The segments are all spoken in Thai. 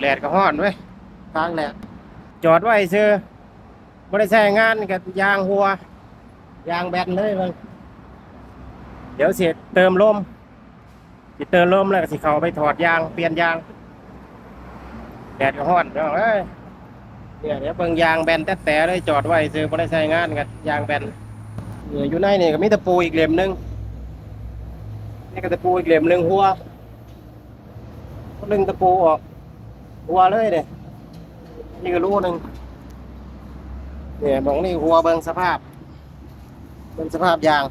แหลดก็ฮ้อนเว้ยทางแหลดจอดไว้ซื้อบ่ได้ใช้งานกับยางหัว ยางแบนเลยเบิ่งเดี๋ยวเสิเติมลมสิเติมลมแล้วก็สิเขาไปถอดยางเปลี่ยนยางแดดก็ฮ้อนเนาะเอ้ยเนี่ยเดี๋ยวเบิ่งยางแบนแต๊ะๆเลยจอดไว้ซื้อบ่ได้ใช้งานกับยางแบนเนี่ยอยู่ในนี่ก็มีตะปูอีกเหลี่ยมหนึงนี่ก็ตะปูอีกเหลี่ยมหนึงหัวก็ดึงตะปูออก หัวเลยเด้นี่ก็รูหนึ่งเนี่ยมองนี่หัวเบิ่งสภาพเบิ่งสภาพยาง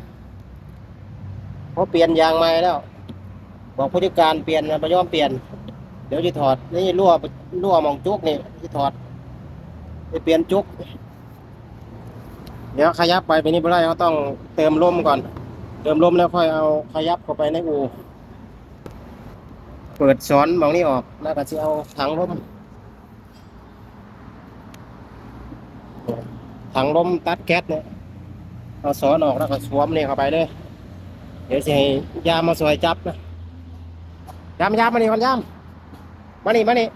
เพราะเปลี่ยนยางใหม่แล้ว บอกผู้จัดการเปลี่ยนนะไม่ยอมเปลี่ยน เดี๋ยวจะถอดนี่รั่วรั่วมองจุกนี่จะถอดไปเปลี่ยนจุก เดี๋ยวขยับไปไปนี่บ่ได้เขาต้องเติมลมก่อน เติมลมแล้วค่อยเอาขยับเข้าไปในอู เปิดซ้อนมองนี่ออก แล้วก็จะเอาถังลมถังลมตัดแก๊สเนี่ยเอาซ้อนออกแล้วก็สวมนี่เข้าไปเลยเดี๋ยวจะให้ยามมาสวยจับนะยามยามมานี่คนยามมานี่มานี่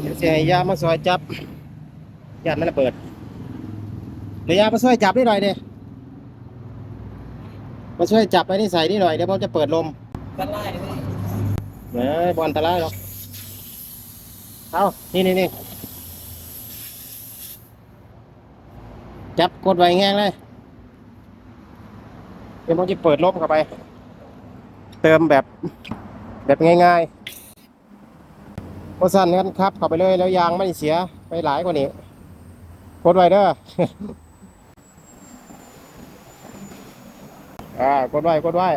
เดี๋ยวจะให้ยามมาสวยจับยานมันระเปิดเดี๋ยวยามมาสวยจับนิดหน่อยเด้ มาช่วยจับไอ้นี่ใส่นี่หน่อยเดี๋ยวผมจะเปิดลมกันไล่เลยเฮ้ยบอลตะไลหรอกเอานี่นี่นี่จับกดไว้แง่งเลย เดี๋ยวผมจะเปิดลมเข้าไป เติมแบบ แบบง่ายๆโอสั้นกันครับเข้าไปเลยแล้วยางไม่เสียไปหลายกว่านี้กดไว้เด้อ อ่ากดไว้กดไว้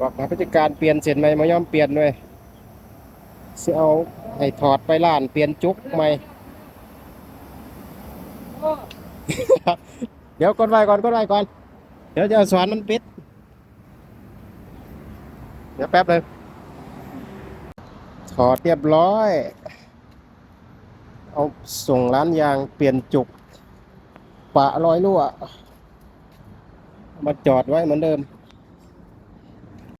บอกนะผู้จัดการเปลี่ยนเสร็จไหมมายอมเปลี่ยนด้วยสิเอาให้ถอดไปล้านเปลี่ยนจุกใหม่เดี๋ยวกดไว้ก่อนกดไว้ก่อน เดี๋ยวจะเอาสวนมันปิด เดี๋ยวแป๊บเลยถอดเรียบร้อย เอาส่งร้านยางเปลี่ยนจุก ปะรอยรั่ว มาจอดไว้เหมือนเดิม